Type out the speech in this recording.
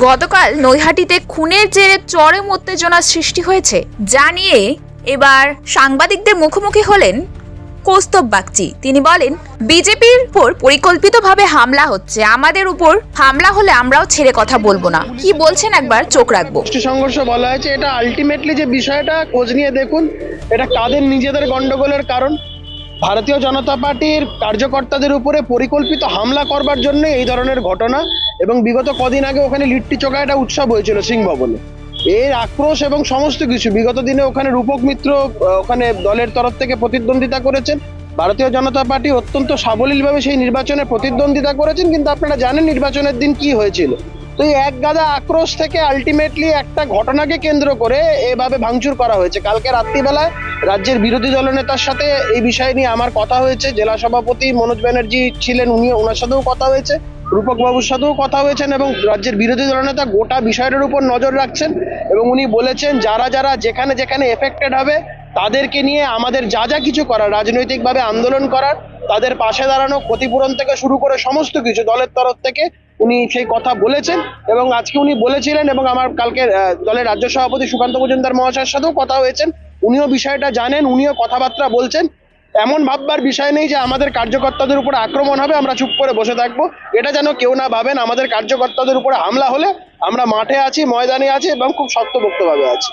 গতকাল নৈহাটিতে খুনের জেরে চরম উত্তেজনার সৃষ্টি হয়েছে। যা নিয়ে এবার সাংবাদিকদের মুখোমুখি হলেন কৌস্তব বাগচি। তিনি বলেন, বিজেপির উপর পরিকল্পিতভাবে হামলা হচ্ছে। আমাদের উপর হামলা হলে আমরাও ছেড়ে কথা বলব না। কি বলছেন একবার চোখ রাখব। সংঘর্ষ বলা হয়েছে। এটা আলটিমেটলি যে বিষয়টা, খোঁজ নিয়ে দেখুন। এটা কাদের নিজেদের গন্ডগোলের কারণ? ভারতীয় জনতা পার্টির কার্যকর্তাদের উপরে পরিকল্পিত হামলা করবার জন্য এই ধরনের ঘটনা এবং বিগত কদিন আগে ওখানে লিট্টি চোখা একটা উৎসব হয়েছিল সিং ভবনে এর আক্রোশ এবং সমস্ত কিছু বিগত দিনে ওখানে রূপক মিত্র ওখানে দলের তরফ থেকে প্রতিদ্বন্দ্বিতা করেছেন। ভারতীয় জনতা পার্টি অত্যন্ত সাবলীলভাবে সেই নির্বাচনে প্রতিদ্বন্দ্বিতা করেছেন, কিন্তু আপনারা জানেন নির্বাচনের দিন কি হয়েছিল? তো এই এক গাদা আক্রোশ থেকে আলটিমেটলি একটা ঘটনাকে কেন্দ্র করে এভাবে ভাঙচুর করা হয়েছে। কালকে রাত্রিবেলায় রাজ্যের বিরোধী দলনেতার সাথে এই বিষয় নিয়ে আমার কথা হয়েছে। জেলা সভাপতি মনোজ ব্যানার্জি ছিলেন উনি ওনার সাথেও কথা হয়েছে। রূপক বাবুর সাথেও কথা হয়েছেন এবং রাজ্যের বিরোধী দলনেতা গোটা বিষয়টার উপর নজর রাখছেন এবং উনি বলেছেন, যারা যারা যেখানে যেখানে এফেক্টেড হবে, তাদেরকে নিয়ে আমাদের যা যা কিছু করার, রাজনৈতিকভাবে আন্দোলন করার তাদের পাশে দাঁড়ানো, ক্ষতিপূরণ থেকে শুরু করে সমস্ত কিছু দলের তরফ থেকে উনি সেই কথা বলেছেন এবং আজকে উনি বলেছিলেন এবং আমার কালকে দলের রাজ্য সভাপতি সুকান্ত মজুমদার মহাশয়ের সাথেও কথা হয়েছেন। উনিও বিষয়টা জানেন, উনিও কথাবার্তা বলছেন। এমন ভাববার বিষয় নেই যে আমাদের কার্যকর্তাদের উপর আক্রমণ হবে, আমরা চুপ করে বসে থাকব। এটা যেন কেউ না ভাবেন, আমাদের কার্যকর্তাদের উপরে হামলা হলে আমরা মাঠে আছি, ময়দানে আছি এবং খুব শক্তপোক্তভাবে আছি।